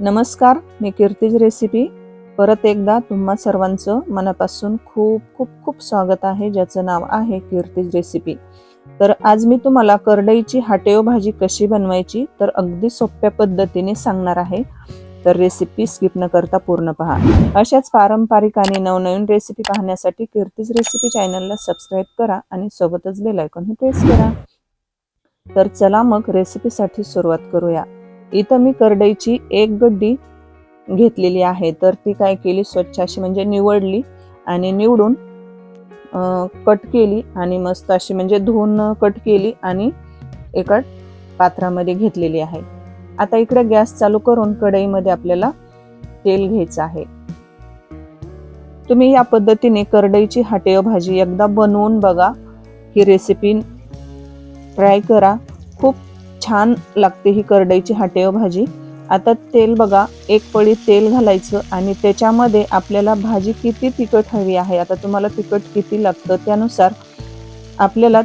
नमस्कार मी कीर्तीज रेसिपी. परत एकदा तुम्हा सर्वांचं मनापासून खूप खूप खूप स्वागत आहे ज्याचं नाव आहे कीर्तीज रेसिपी. तर आज मी तुम्हाला करडईची हाटेव भाजी कशी बनवायची तर अगदी सोप्या पद्धतीने सांगणार आहे. तर रेसिपी स्किप न करता पूर्ण पहा. अशाच पारंपरिक आणि नवनवीन रेसिपी पाहण्यासाठी कीर्तीज रेसिपी चॅनलला सबस्क्राईब करा आणि सोबतच बेल आयकॉन प्रेस करा. तर चला मग रेसिपीसाठी सुरुवात करूया. इथं मी करडईची एक गड्डी घेतलेली आहे. तर ती काय केली? स्वच्छ अशी म्हणजे निवडली आणि निवडून कट केली आणि मस्त अशी म्हणजे धुवून कट केली आणि एका पात्रामध्ये घेतलेली आहे. आता इकडे गॅस चालू करून कढईमध्ये आपल्याला तेल घ्यायचं आहे. तुम्ही या पद्धतीने करडईची हाटेव भाजी एकदा बनवून बघा. ही रेसिपी ट्राय करा. खूप छान लागते ही करडईची हाटेव भाजी. आता तेल बघा एक पळी तेल घालायचं आणि त्याच्यामध्ये आपल्याला भाजी किती तिखट हवी आहे. आता तुम्हाला तिखट किती लागतं त्यानुसार आपल्याला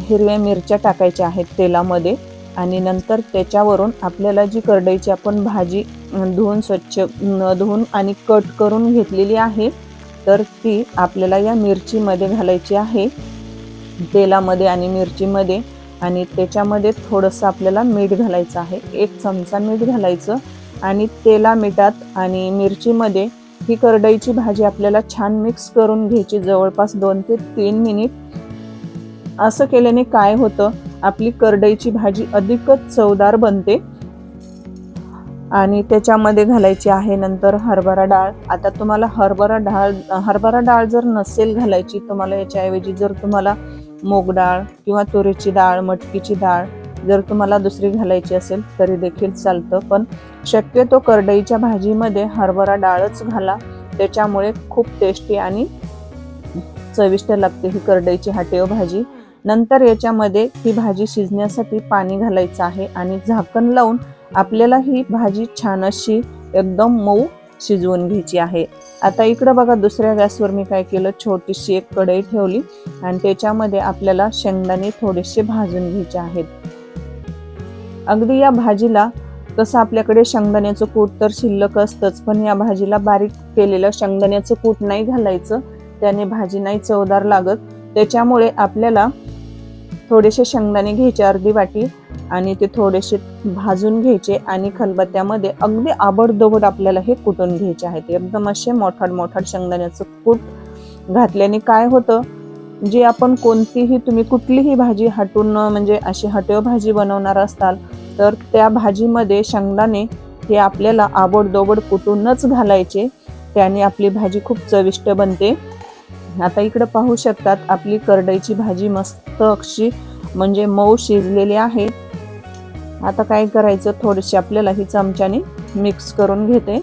हिरव्या मिरच्या टाकायच्या आहेत तेलामध्ये आणि नंतर त्याच्यावरून आपल्याला जी करडईची आपण भाजी धुवून स्वच्छ धुवून आणि कट करून घेतलेली आहे तर ती आपल्याला या मिरचीमध्ये घालायची आहे. तेलामध्ये आणि मिरचीमध्ये आणि त्याच्यामध्ये थोडंसं आपल्याला मीठ घालायचं आहे. एक चमचा मीठ घालायचं आणि तेला मिठात आणि मिरचीमध्ये ही करडईची भाजी आपल्याला छान मिक्स करून घ्यायची जवळपास दोन ते तीन मिनिट. असं केल्याने काय होतं आपली करडईची भाजी अधिकच चवदार बनते. आणि त्याच्यामध्ये घालायची आहे नंतर हरभरा डाळ. आता तुम्हाला हरभरा डाळ हरभरा डाळ जर नसेल घालायची तुम्हाला याच्याऐवजी जर तुम्हाला मूग डाळ किंवा तुरीची डाळ मटकीची डाळ जर तुम्हाला दुसरी घालायची असेल तरी देखील चालतं. पण शक्यतो करडईच्या भाजीमध्ये हरभरा डाळच घाला. त्याच्यामुळे खूप टेस्टी आणि चविष्ट लागते ही करडईची हाटेव भाजी. नंतर याच्यामध्ये ही भाजी शिजण्यासाठी पाणी घालायचं आहे आणि झाकण लावून आपल्याला ही भाजी छान अशी एकदम मऊ शिजवून घ्यायची आहे. आता इकडं बघा दुसऱ्या गॅसवर मी काय केलं? छोटीशी एक कढई ठेवली आणि त्याच्यामध्ये आपल्याला शेंगदाणे थोडेसे भाजून घ्यायचे आहेत. अगदी या भाजीला तसं आपल्याकडे शेंगदाण्याचं कूट तर शिल्लक असतंच पण या भाजीला बारीक केलेलं शेंगदाण्याचं कूट नाही घालायचं. त्याने भाजी नाही चवदार लागत. त्याच्यामुळे आपल्याला थोडेसे शेंगदाणे घ्यायचे अर्धी वाटी आणि ते थोडेसे भाजून घ्यायचे आणि खलबत्त्यामध्ये अगदी आबडदोबड आपल्याला हे कुटून घ्यायचे आहेत एकदम असे मोठाड मोठाड शेंगदाण्याचं कूट घातल्याने काय होतं जे आपण कोणतीही तुम्ही कुठलीही भाजी हटून म्हणजे अशी हटव भाजी बनवणार असाल तर त्या भाजीमध्ये शेंगदाणे हे आपल्याला आबडदोबड कुटूनच घालायचे त्याने आपली भाजी खूप चविष्ट बनते आता इकडं पाहू शकतात आपली करडईची भाजी मस्त अक्षी म्हणजे मऊ शिजलेली आहे. आता काय करायचं थोडीशी आपल्याला ही चमच्याने मिक्स करून घेते.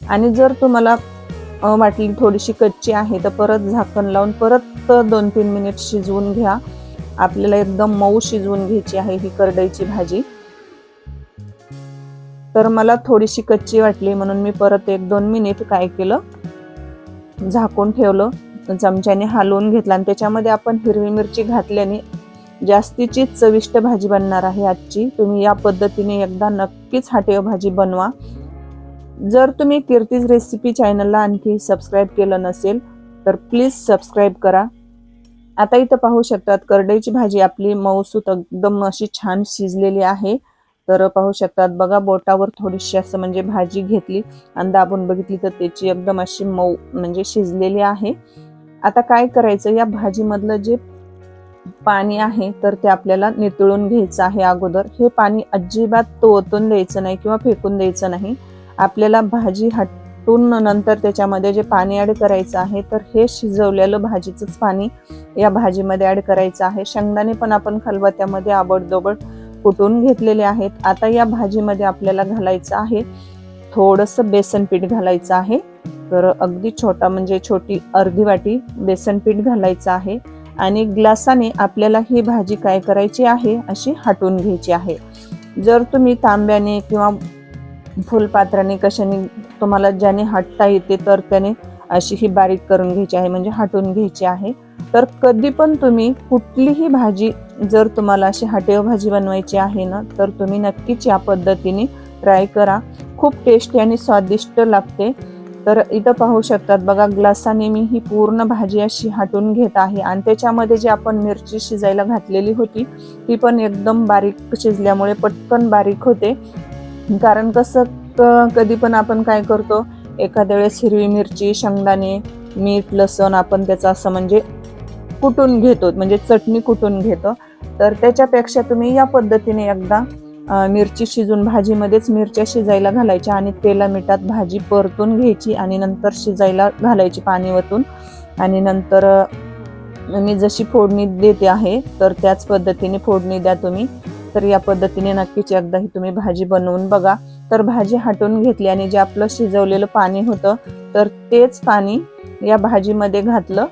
आणि जर तुम्हाला वाटली थोडीशी कच्ची आहे तर परत झाकण लावून परत दोन तीन मिनिट शिजवून घ्या. आपल्याला एकदम मऊ शिजवून घ्यायची आहे ही करडईची भाजी. तर मला थोडीशी कच्ची वाटली म्हणून मी परत एक दोन मिनिट काय केलं झाकून ठेवलं चमच्याने हलवून घेतला आणि त्याच्यामध्ये आपण हिरवी मिरची घातल्याने जास्तीची चविष्ट भाजी बनणार आहे आजची. तुम्ही या पद्धतीने एकदा नक्कीच हाटेव भाजी बनवा. जर तुम्ही कीर्तीज रेसिपी चॅनलला आणखी सबस्क्राईब केलं नसेल तर प्लीज सबस्क्राईब करा. आता इथं पाहू शकतात करडईची भाजी आपली मऊसूत एकदम अशी छान शिजलेली आहे. तर पाहू शकतात बघा बोटावर थोडीशी असं म्हणजे भाजी घेतली आणि दाबून बघितली तर त्याची एकदम अशी मऊ म्हणजे शिजलेली आहे. आता काय करायचं या भाजीमधलं जे पाणी आहे तर ते आपल्याला नितळून घ्यायचं आहे अगोदर. हे पाणी अजिबात तो ओतून द्यायचं नाही किंवा फेकून द्यायचं नाही. आपल्याला भाजी हटून नंतर त्याच्यामध्ये जे पाणी ऍड करायचं आहे तर हे शिजवलेलं भाजीचंच पाणी या भाजीमध्ये ऍड करायचं आहे. शेंगदाणे पण आपण खलबत्त्यामध्ये आबडदोबड कुटून घेतलेले आहेत. आता या भाजीमध्ये आपल्याला घालायचं आहे थोडंसं बेसन पीठ घालायचं आहे. तर अगदी छोटा म्हणजे छोटी अर्धी वाटी बेसन पीठ घालायचं आहे. आणि ग्लासाने आपल्याला ही भाजी काय करायची आहे अशी हटून घ्यायची आहे. जर तुम्ही तांब्याने किंवा फुलपात्राने कशाने तुम्हाला ज्याने हटता येते तर त्याने अशी ही बारीक करून घ्यायची आहे. म्हणजे हटून घ्यायची आहे. तर कधी पण तुम्ही कुठलीही भाजी जर तुम्हाला अशी हाटेव भाजी बनवायची आहे ना तर तुम्ही नक्कीच या पद्धतीने ट्राय करा. खूप टेस्टी आणि स्वादिष्ट लागते. तर इथं पाहू शकतात बघा ग्लासाने मी ही पूर्ण भाजी अशी हाटून घेत आहे. आणि त्याच्यामध्ये जी आपण मिरची शिजायला घातलेली होती ती पण एकदम बारीक शिजल्यामुळे पटकन बारीक होते. कारण कसं क- कधी पण आपण काय करतो एखाद्या वेळेस हिरवी मिरची शेंगदाणे मीठ लसण आपण त्याचं असं म्हणजे कुटून घेतो म्हणजे चटणी कुटून घेतो तर त्याच्यापेक्षा तुम्ही या पद्धतीने एकदा मिरची शिजून भाजीमध्येच मिरच्या शिजायला घालायच्या आणि तेला मिठात भाजी परतून घ्यायची आणि नंतर शिजायला घालायची पाणी वतून आणि नंतर मी जशी फोडणी देते आहे तर त्याच पद्धतीने फोडणी द्या तुम्ही. तर या पद्धतीने नक्कीच एकदा ही तुम्ही भाजी बनवून बघा. तर भाजी हटवून घेतली आणि जे आपलं शिजवलेलं पाणी होतं तर तेच पाणी या भाजीमध्ये घातलं.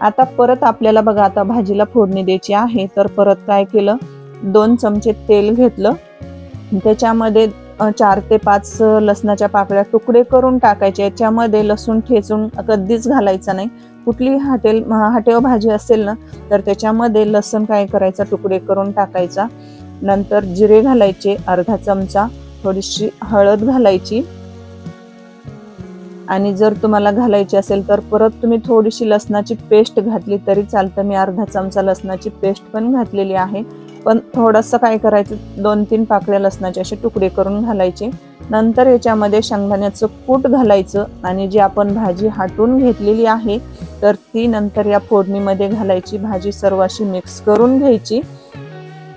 आता परत आपल्याला बघा आता भाजीला फोडणी द्यायची आहे तर परत काय केलं? दोन चमचे तेल घेतलं. त्याच्यामध्ये चार ते पाच लसणाच्या पाकळ्या तुकडे करून टाकायचे. याच्यामध्ये लसूण ठेचून कधीच घालायचा नाही. कुठली हॉटेल हाटेव भाजी असेल ना तर त्याच्यामध्ये लसूण काय करायचा? तुकडे करून टाकायचा. नंतर जिरे घालायचे अर्धा चमचा. थोडीशी हळद घालायची. आणि जर तुम्हाला घालायची असेल तर परत तुम्ही थोडीशी लसणाची पेस्ट घातली तरी चालतं. मी अर्धा चमचा लसणाची पेस्ट पण घातलेली आहे. पण थोडंसं काय करायचं? दोन तीन पाकळ्या लसणाचे असे तुकडे करून घालायचे. नंतर याच्यामध्ये शेंगदाण्याचं कूट घालायचं आणि जी आपण भाजी हाटून घेतलेली आहे तर ती नंतर या फोडणीमध्ये घालायची. भाजी सर्व अशी मिक्स करून घ्यायची.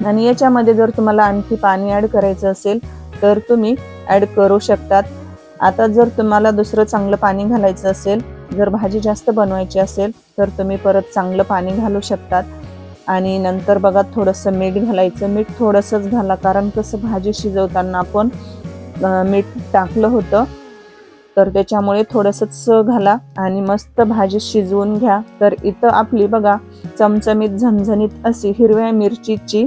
आणि याच्यामध्ये जर तुम्हाला आणखी पाणी ॲड करायचं असेल तर तुम्ही ॲड करू शकतात. आता जर तुम्हाला दुसरं चांगलं पाणी घालायचं असेल जर भाजी जास्त बनवायची असेल तर तुम्ही परत चांगलं पाणी घालू शकतात. आणि नंतर बघा थोडंसं मीठ घालायचं. मीठ थोडंसंच घाला कारण कसं भाजी शिजवताना आपण मीठ टाकलं होतं तर त्याच्यामुळे थोडंसंच घाला आणि मस्त भाजी शिजवून घ्या. तर इथं आपली बघा चमचमीत झणझणीत अशी हिरव्या मिरचीची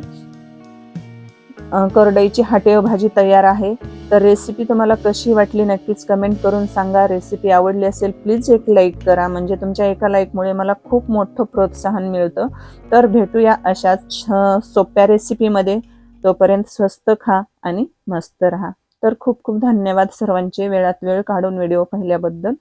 करडईची हाटेव भाजी तयार आहे. तर रेसिपी तुम्हाला कशी वाटली नक्कीच कमेंट करून सांगा. रेसिपी आवडली असेल प्लीज एक लाईक करा. म्हणजे तुमच्या एका लाईकमुळे मला खूप मोठं प्रोत्साहन मिळतं. तर भेटूया अशाच छ- सोप्या रेसिपीमध्ये तोपर्यंत स्वस्त खा आणि मस्त राहा. तर खूप खूप धन्यवाद सर्वांचे. वेळात वेळ काढून व्हिडिओ पाहिल्याबद्दल.